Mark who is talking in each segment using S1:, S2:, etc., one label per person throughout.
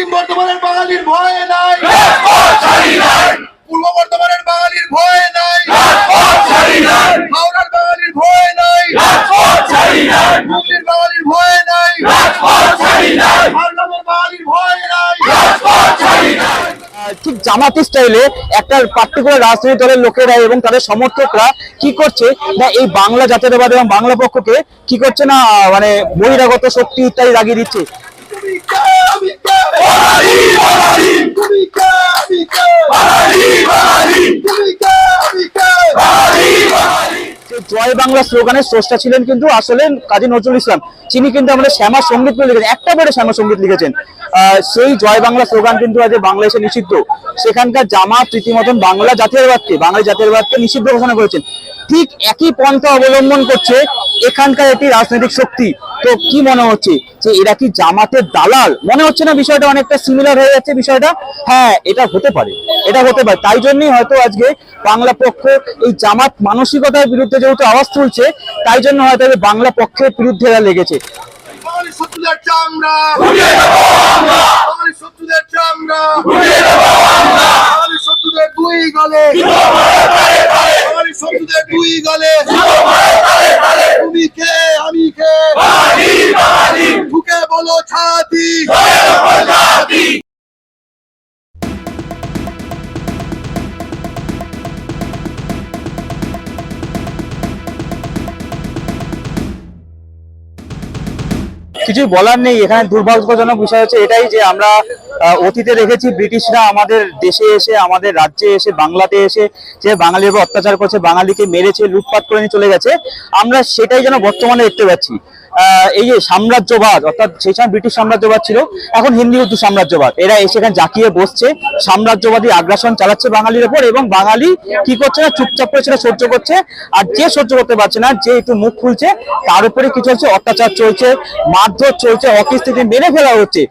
S1: পশ্চিম বর্ধমানের বাঙালির ভয় নাই। পূর্ব বর্ধমানের বাঙালির ভয় নাই। হাওড়ার বাঙালির ভয় নাই। বাঙালির ভয় নাই।
S2: ঠিক জামাতি স্টাইলে একটা পার্টিকুলার রাজনৈতিক দলের লোকেরা এবং তাদের সমর্থকরা কি করছে না এই বাংলা জাতীয়তাবাদ এবং বাংলা পক্ষকে কি করছে না মানে বহিরাগত শক্তি ইত্যাদি লাগিয়ে দিচ্ছে? জয় বাংলা স্লোগানের স্রষ্টা ছিলেন কিন্তু আসলে কাজী নজরুল ইসলাম। তিনি কিন্তু আমাদের শ্যামা সংগীত বলে লিখেছেন, একটা বলে শ্যামা সংগীত লিখেছেন। সেই জয় বাংলা স্লোগান কিন্তু আজ বাংলাদেশে নিষিদ্ধ। সেখানকার জামাত রীতিমতন বাংলা জাতীয়তাবাদকে, বাঙালি জাতীয়তাবাদকে নিষিদ্ধ ঘোষণা করেছেন। ঠিক একই পন্থা অবলম্বন করছে এখানকার একটি রাজনৈতিক শক্তি। তো কি মনে হচ্ছে যে এরা কি জামাতের দালাল? মনে হচ্ছে না বিষয়টা অনেকটা সিমিলার হয়ে যাচ্ছে বিষয়টা? হ্যাঁ এটা হতে পারে। এটা হতে পারে। তাই জন্যই হয়তো আজকে বাংলা পক্ষ এই জামাত মানসিকতার বিরুদ্ধে যেহেতু আওয়াজ তুলছে তাই জন্য হয়তো বাংলা পক্ষের বিরুদ্ধে এরা লেগেছে।
S1: শত্রুদের চামড়া! শত্রুদের চামড়া! শত্রুদের দুই গলে! দুই গলে তুমি কে? আমি কে? ঢুকে বলো ছাতি।
S2: কিছু বলার নেই, এখানে দুর্ভাগ্যজনক বিষয় হচ্ছে এটাই যে আমরা অতীতে দেখেছি ব্রিটিশরা আমাদের দেশে এসে, আমাদের রাজ্যে এসে, বাংলাতে এসে যে বাঙালির উপর অত্যাচার করছে, বাঙালিকে মেরেছে, লুটপাট করে নিয়ে চলে গেছে। আমরা সেটাই যেন বর্তমানে দেখতে পাচ্ছি। এই যে সাম্রাজ্যবাদ, অর্থাৎ সেই সময় ব্রিটিশ সাম্রাজ্যবাদ ছিল, এখন হিন্দি উর্দু সাম্রাজ্যবাদ। এরা এসে এখানে জাকিয়ে বসছে, সাম্রাজ্যবাদী আগ্রাসন চালাচ্ছে বাঙালির উপর এবং বাঙালি কি করছে না, চুপচাপ করে সেটা সহ্য করছে, আর যে সহ্য করতে পারছে না, যে একটু মুখ খুলছে, তার উপরে কি চলছে, অত্যাচার চলছে, মারধর চলছে অকিস্তিতে মেরে ফেলা হচ্ছে।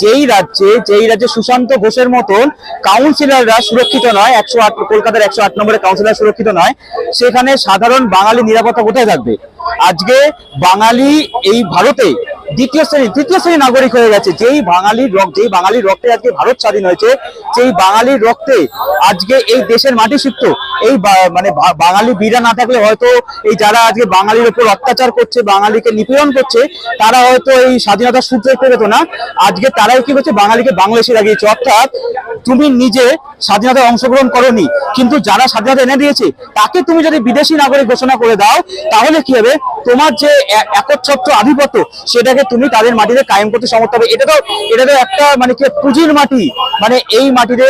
S2: যেই রাজ্যে যেই রাজ্যে সুশান্ত ঘোষের মতন কাউন্সিলররা সুরক্ষিত নয়, একশো আট, কলকাতার একশো আট নম্বরের কাউন্সিলর সুরক্ষিত নয়, সেখানে সাধারণ বাঙালি নিরাপত্তা কোথায় থাকবে? আজকে বাঙালি এই ভারতে দ্বিতীয় শ্রেণি, তৃতীয় শ্রেণি নাগরিক হয়ে গেছে। যেই বাঙালির রক্ত, যেই বাঙালির রক্তে আজকে ভারত স্বাধীন হয়েছে সেই বাঙালির রক্তে আজকে এই দেশের মাটি শিখত এই মানে বাঙালি বীরা না থাকলে হয়তো এই যারা আজকে বাঙালির উপর অত্যাচার করছে, বাঙালিকে নিপীড়ন করছে, তারা হয়তো এই স্বাধীনতার সূর্য দেখতে পেত না। আজকে তারাই কি করছে? বাঙালিকে বাংলাদেশে লাগিয়েছে। অর্থাৎ তুমি নিজে স্বাধীনতায় অংশগ্রহণ করনি, কিন্তু যারা স্বাধীনতা এনে দিয়েছে, তাকে তুমি যদি বিদেশি নাগরিক ঘোষণা করে দাও, তাহলে কি হবে? তোমার যে একচ্ছত্র আধিপত্য, সেটাকে তুমি তাদের মাটিতে কায়েম করতে সমর্থ হবে। এটা তো এটা তো একটা মানে কি পুঁজির মাটি। মানে এই মাটিতে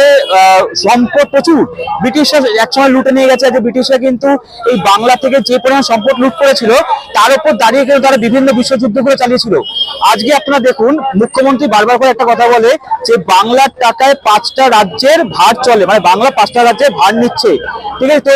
S2: সম্পদ প্রচুর। ব্রিটিশরা একসময় লুটে নিয়ে গেছে। যে ব্রিটিশরা কিন্তু এই বাংলা থেকে যে পরিমাণ সম্পদ লুট করেছিল, তার উপর দাঁড়িয়ে কিন্তু তারা বিভিন্ন বিশ্বযুদ্ধ করে চালিয়েছিল। আজকে আপনারা দেখুন, মুখ্যমন্ত্রী বারবার করে একটা কথা বলে যে বাংলার টাকায় পাঁচটা রাজ্যের ভার চলে। মানে বাংলা পাঁচটা রাজ্যের ভার নিচ্ছে। ঠিক আছে?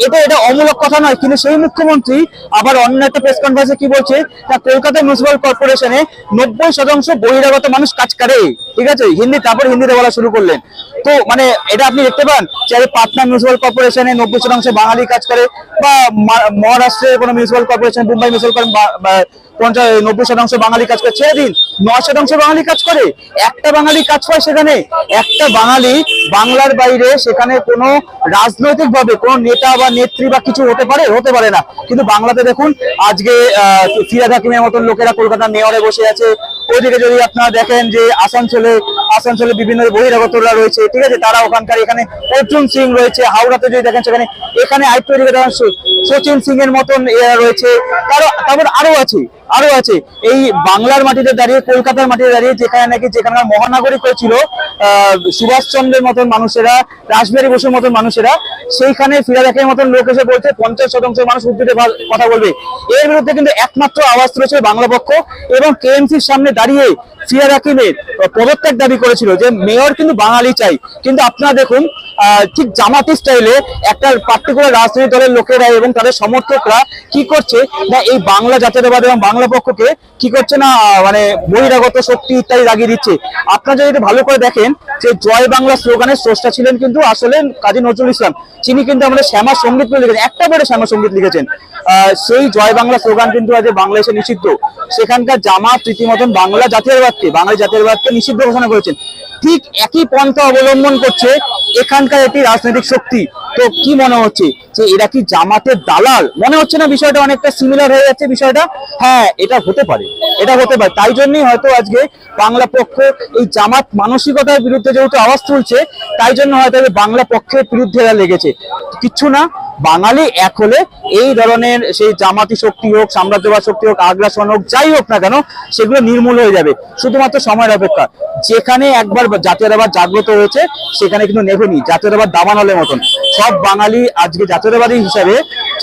S2: তো এটা এটা অমূলক কথা নয়। কিন্তু সেই মুখ্যমন্ত্রী আবার অন্য একটা প্রেস কনফারেন্সে কি বলছে? না কলকাতা মিউনিসিপাল কর্পোরেশনে নব্বই শতাংশ বহিরাগত মানুষ কাজ করে। ঠিক আছে? হিন্দি, তারপর হিন্দিতে বলা শুরু করলেন। তো মানে এটা আপনি দেখতে পান? যে পাটনা মিউনিসিপাল কর্পোরেশনে নব্বই শতাংশ বাঙালি কাজ করে, বা মহারাষ্ট্রের কোনো মিউনিসিপাল কর্পোরেশন মুম্বাই মিউনিসিপাল পঞ্চাশ, নব্বই শতাংশ বাঙালি কাজ করে। ছেড়ে দিন নয় শতাংশ বাঙালি কাজ করে। একটা বাঙালি কাজ করে সেখানে। একটা বাঙালি বাংলার বাইরে সেখানে কোনো রাজনৈতিক ভাবে কোনো নেতা বা নেত্রী বা কিছু হতে পারে? হতে পারে না। কিন্তু বাংলাতে দেখুন, আজকে ফিরাদ হাকিমের মতন লোকেরা কলকাতার মেয়রে বসে আছে। ওইদিকে যদি আপনারা দেখেন যে আসানসোলে আসানসোলে বিভিন্ন বহিরাগতরা রয়েছে, ঠিক আছে? তারা ওখানকার এখানে অর্জুন সিং রয়েছে, হাওড়াতে যদি দেখেন সেখানে, এখানে দেখেন সচিন সিং এর মতন এরা রয়েছে। তারপর আরও আছে। আরও আছে। এই বাংলার মাটিতে দাঁড়িয়ে, কলকাতার মাটিতে দাঁড়িয়ে যেখানে নাকি যেখানকার মহানাগরিক হয়েছিল সুভাষচন্দ্রের মতন মানুষেরা, রাসবিহারী বসুর মতন মানুষেরা, সেইখানে ফিরা দেখার মতন লোক এসে বলছে পঞ্চাশ শতাংশ মানুষ ভা- কথা বলবে। এর বিরুদ্ধে কিন্তু একমাত্র আওয়াজ তুলেছে বাংলা পক্ষ এবং কেএমসির সামনে দাঁড়িয়ে ফিরাদ হাকিমের পদত্যাগ দাবি করেছিল যে, মেয়র কিন্তু বাঙালি চাই। কিন্তু আপনারা দেখুন ঠিক জামাতি স্টাইলে একটা পার্টিকুলার রাজনৈতিক দলের লোকেরা এবং তাদের সমর্থকরা কি করছে না এই বাংলা জাতীয়তাবাদ এবং বাংলা পক্ষকে কি করছে না মানে বহিরাগত শক্তি ইত্যাদি লাগিয়ে দিচ্ছে? আপনারা যদি ভালো করে দেখেন যে জয় বাংলা স্লোগানের স্রষ্টা ছিলেন কিন্তু আসলে কাজী নজরুল ইসলাম। তিনি কিন্তু আমাদের শ্যামা সংগীত বলে লিখেছেন, একটা বেড়ে শ্যামা সংগীত লিখেছেন। সেই জয় বাংলা স্লোগান কিন্তু আজ বাংলাদেশে নিষিদ্ধ। সেখানকার জামাত রীতিমতন বাংলা জাতীয়তাবাদকে, বাঙালি জাতীয়তাবাদকে নিষিদ্ধ ঘোষণা করেছেন। ঠিক একই পন্থা অবলম্বন করছে এখানকার একটি রাজনৈতিক শক্তি। তো কি মনে হচ্ছে? যে এরা কি জামাতের দালাল? মনে হচ্ছে না বিষয়টা অনেকটা সিমিলার হয়ে যাচ্ছে বিষয়টা? হ্যাঁ এটা হতে পারে। এটা হতে পারে। তাই জন্যই হয়তো আজকে বাংলা পক্ষ এই জামাত মানসিকতার বিরুদ্ধে যেহেতু আওয়াজ তুলছে, তাই জন্য হয়তো বাংলা পক্ষের বিরুদ্ধে এরা লেগেছে। কিচ্ছু না। বাঙালি এক হলে এই ধরনের সেই জামাতি শক্তি হোক, সাম্রাজ্যবাদ শক্তি হোক, আগ্রাসন হোক, যাই হোক না কেন, সেগুলো নির্মূল হয়ে যাবে। শুধুমাত্র সময়ের অপেক্ষা। যেখানে একবার জাতীয়তাবাদ জাগ্রত হয়েছে, সেখানে কিন্তু নেভেনি, জাতীয়তাবাদ দাবানলের মতন। সব বাঙালি আজকে জাতীয়তাবাদী হিসাবে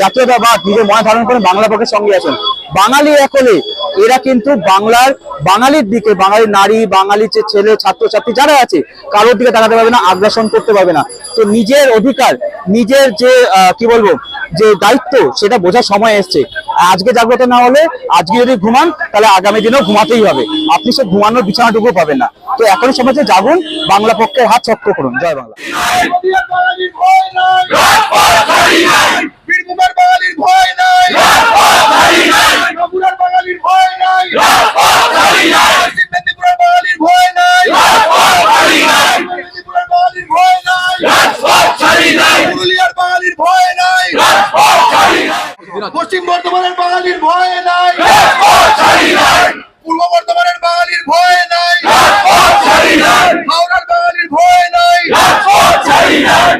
S2: জাতীয়তাবাদ নিজের মনে ধারণ করে বাংলা পক্ষের সঙ্গে আছেন। বাঙালি এক হলে এরা কিন্তু বাংলার বাঙালির দিকে বাঙালির নারী বাঙালির যে ছেলে, ছাত্রছাত্রী যারা আছে, কারোর দিকে তাকাতে পারবে না, আগ্রাসন করতে পারবে না। তো নিজের অধিকার, নিজের যে কি বলব, যে দায়িত্ব, সেটা বোঝার সময় এসছে। আজকে জাগ্রত না হলে, আজকে যদি ঘুমান, তাহলে আগামী দিনেও ঘুমাতেই হবে। আপনি সে ঘুমানোর বিছানাটুকু পাবেন না। তো এখন হচ্ছে জাগুন, বাংলা পক্ষের হাত শক্ত করুন। জয় বাংলা।
S1: নদিয়ার বাঙালির ভয় নাই। বাঙালির ভয় নাই বাঁকুড়ার বাঙালির ভয় নাই পশ্চিম মেদিনীপুরের বাঙালির ভয় নাই পূর্ব মেদিনীপুরের বাঙালির ভয় নাই পুরুলিয়ার বাঙালির ভয় নাই পশ্চিম বর্ধমানের বাঙালির ভয় নাই পূর্ব বর্ধমানের বাঙালির ভয় নাই হাওড়ার বাঙালির ভয় নাই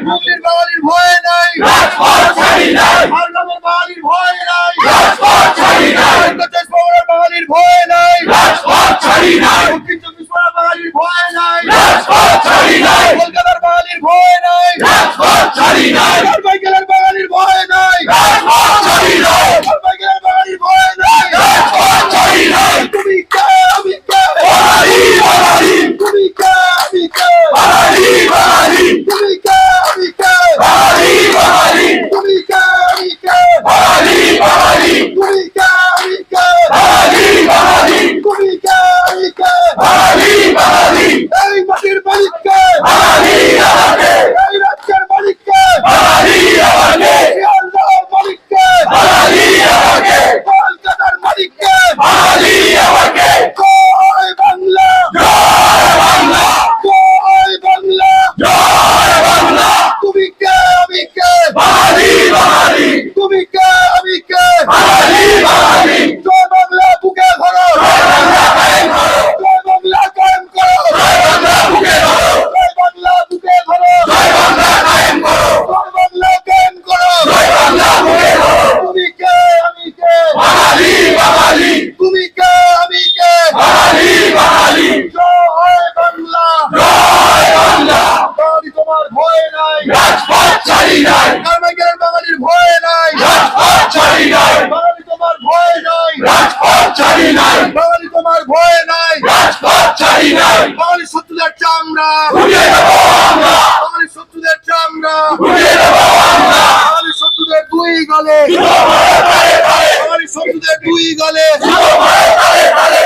S1: হুগলির বাঙালির ভয় নাই ঝাড়গ্রামের বাঙালির ভয় নাই উত্তর চব্বিশ পরগনার বাঙালির ভয় নাই দক্ষিণ চব্বিশ পরগনার বাঙালির ভয় নাই কলকাতার বাঙালির ভয় নাই। জলপাইগুড়ির বাঙালির ভয় নাই জলপাইগুড়ির বাঙালির ভয় নাই তুমি কে আমি কে তুমি কে আমি কে তুমি কে আমি কে তুমি কে আমি কে তুমি কে আমি কে তুমি কে আমি কে এই মাটির মালিককে এই রাজ্যের মালিককে শিয়ালদার মালিককে কলকাতার মালিককে জয় বাংলা জয় বাংলা তুমি কে আমি কে তুমি কে আমি কে জয় বাংলা বুকে ধরো জয় বাংলা কায়েম করো জয় বাংলা বুকে ধরো জয় বাংলা কায়েম করো তুমি কে আমি কে তুমি কে আমি কে জয় বাংলা বাঙালি তোমার ভয় নাই কারমাইকেলের বাঙালির ভয় নাই বাঙালি তোমার ভয় নাই তোমার ভয় নাই। বাঙালি শত্রুদের চামড়া। বাঙালি শত্রুদের চামড়া। বাঙালি শত্রুদের দুই গলে। বাঙালি শত্রুদের দুই গলে।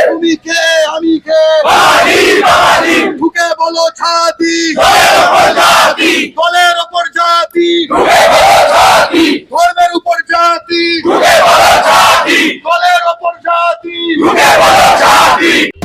S1: তুমি কে? আমি কে? ঢুকে বলো ছাতি দলের ওপর জাতি ধর্মের উপর জাতি দলের ওপর জাতি